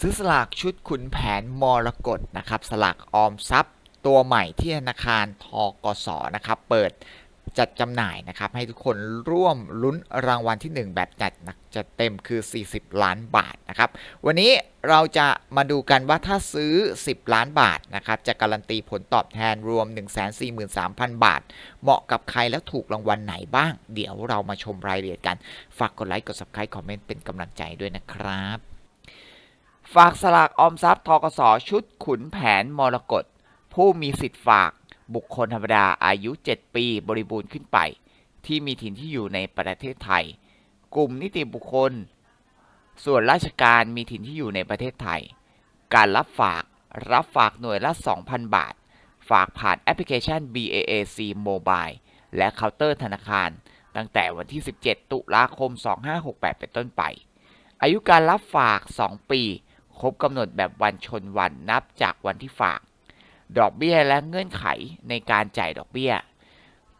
ซื้อสลากชุดขุนแผนมรกตนะครับสลากออมทรัพย์ ตัวใหม่ที่ธนาคารทกสนะครับเปิดจัดจำหน่ายนะครับให้ทุกคนร่วมลุ้นรางวัลที่ 1 แบบจัดนักจัดเต็มคือ 40 ล้านบาทนะครับวันนี้เราจะมาดูกันว่าถ้าซื้อ 10 ล้านบาทนะครับจะการันตีผลตอบแทนรวม 143,000 บาท เหมาะกับใครแล้วถูกรางวัลไหนบ้าง เดี๋ยวเรามาชมรายละเอียดกัน ฝากกดไลค์กด subscribe คอมเมนต์เป็นกำลังใจด้วยนะครับ ฝากสลากออมทรัพย์ทกสชุดขุนแผนมรกตผู้มีสิทธิ์ฝากบุคคลธรรมดาอายุ 7 ปีบริบูรณ์ขึ้นไป ที่มีถิ่นที่อยู่ในประเทศไทย กลุ่มนิติบุคคล ส่วนราชการมีถิ่นที่อยู่ในประเทศไทย การรับฝากรับฝากหน่วยละ 2,000 บาท ฝากผ่านแอปพลิเคชัน BAAC Mobile และเคาน์เตอร์ธนาคาร ตั้งแต่วันที่ 17 ตุลาคม 2568 เป็นต้นไป อายุการรับฝาก 2 ปี ครบกำหนดแบบวันชนวันนับจากวันที่ฝาก ดอกเบี้ยและเงื่อนไขในการจ่ายดอกเบี้ย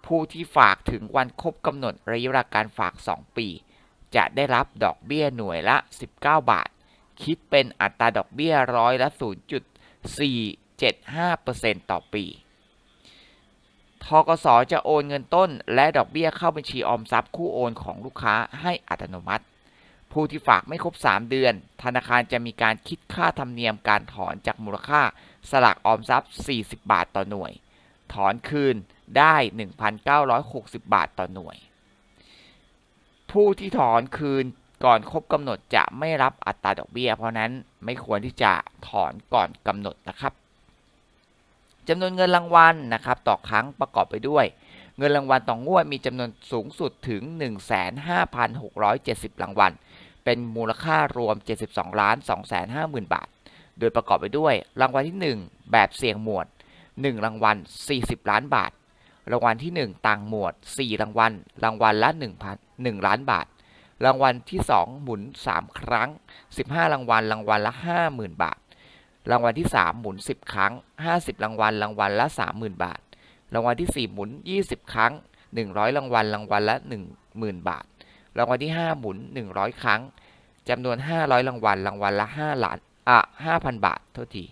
ผู้ที่ฝากถึงวันครบกำหนดระยะเวลาการฝาก 2 ปี จะได้รับดอกเบี้ยหน่วยละ 19 บาท คิดเป็นอัตราดอกเบี้ยร้อยละ 0.475%ต่อปีทกสจะโอนเงินต้นและดอกเบี้ยเข้าบัญชีออมทรัพย์คู่โอนของลูกค้าให้อัตโนมัติ ผู้ที่ฝากไม่ครบ 3 เดือน ธนาคารจะมีการคิดค่าธรรมเนียมการถอนจากมูลค่าสลากออมทรัพย์ 40 บาทต่อหน่วย ถอนคืนได้ 1,960 บาทต่อหน่วย ผู้ที่ถอนคืนก่อนครบกำหนดจะไม่รับอัตราดอกเบี้ย เพราะนั้นไม่ควรที่จะถอนก่อนกำหนดนะครับจำนวนเงินรางวัลนะครับต่อครั้งประกอบไปด้วย เงินรางวัลต่องวดมีจำนวนสูงสุดถึง 15,670 รางวัล เป็นมูลค่ารวม 72ล้าน250,000 บาท โดยประกอบไปด้วย รางวัลที่ 1 แบบเสี่ยงหมวด 1 รางวัล 40 ล้านบาท รางวัลที่ 1 ต่างหมวด 4 รางวัล รางวัลละ1,000 1ล้านบาท รางวัลที่ 2 หมุน 3 ครั้ง 15 รางวัล รางวัลละ 50,000 บาท รางวัลที่ 3 หมุน 10 ครั้ง 50 รางวัล รางวัลละ 30,000 บาท รางวัลที่ 4 หมุน 20 ครั้ง 100 รางวัล รางวัลละ 10,000 บาท รางวัลที่ 5 หมุน 100 ครั้งจำนวน 500 รางวัล รางวัลละ 5 ล้าน อะ 5,000 บาท โทษที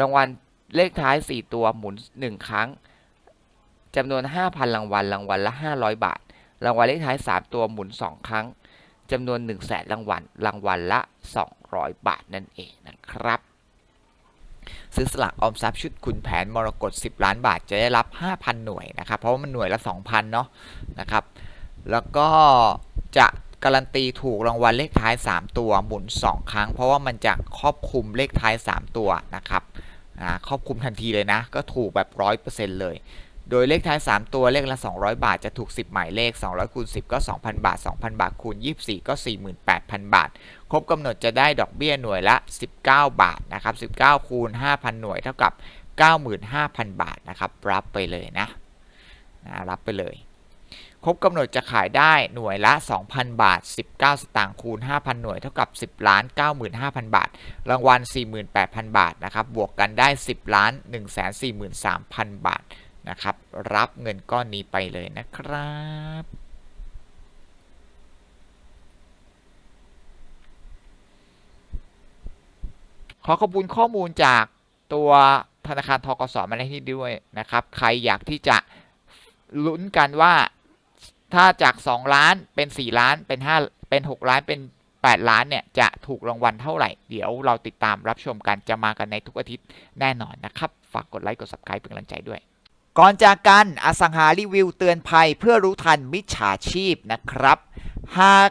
รางวัลเลขท้าย 4 ตัวหมุน 1 ครั้งจำนวน 5,000 รางวัล รางวัลละ 500 บาท รางวัลเลขท้าย 3 ตัวหมุน 2 ครั้งจำนวน 1 0 0 0 0แสนรางวัล รางวัลละ 200 บาทนั่นเองนะครับ ซื้อสลากออมทรัพย์ชุดขุนแผนมรกต10 ล้านบาทจะได้รับ 5,000 หน่วยนะครับ เพราะว่ามันหน่วยละ 2,000 เนาะนะครับ แล้วก็ จะการันตีถูกรางวัลเลขท้าย 3 ตัวหมุน 2 ครั้ง เพราะว่ามันจะครอบคลุมเลขท้าย 3 ตัวนะครับครอบคลุมทันทีเลยนะ ก็ถูกแบบ 100%เลย โดยเลขท้าย 3 ตัวเลขละ 200 บาทจะถูก 10 หมายเลข 200คูณ10 ก็ 2,000 บาท 2,000 บาทคูณ 24 ก็ 48,000 บาท ครบกำหนดจะได้ดอกเบี้ยหน่วยละ 19 บาทนะครับ19 คูณ 5,000 หน่วยเท่ากับ 95,000 บาทนะครับรับไปเลยนะนะรับไปเลย ครบกำหนดจะขายได้หน่วยละ 2,000 บาท 19 สตางค์คูณ 5,000 หน่วยเท่ากับ 10 ล้าน 95,000 บาท รางวัล 48,000 บาทนะครับบวกกันได้ 10 ล้าน 143,000 บาทนะครับรับเงินก้อนนี้ไปเลยนะครับขอขอบคุณข้อมูลจากตัวธนาคารทกสมาในที่ด้วยนะครับ ใครอยากที่จะลุ้นกันว่า ถ้าจาก 2 ล้านเป็น 4 ล้านเป็น 5 เป็น 6 ล้านเป็น 8 ล้านเนี่ยจะถูกรางวัลเท่าไหร่ เดี๋ยวเราติดตามรับชมกันจะมากันในทุกอาทิตย์แน่นอนนะครับ ฝากกดไลค์กด subscribe เป็นกำลังใจด้วย ก่อนจากกันอสังหารีวิวเตือนภัยเพื่อรู้ทันมิจฉาชีพนะครับ หาก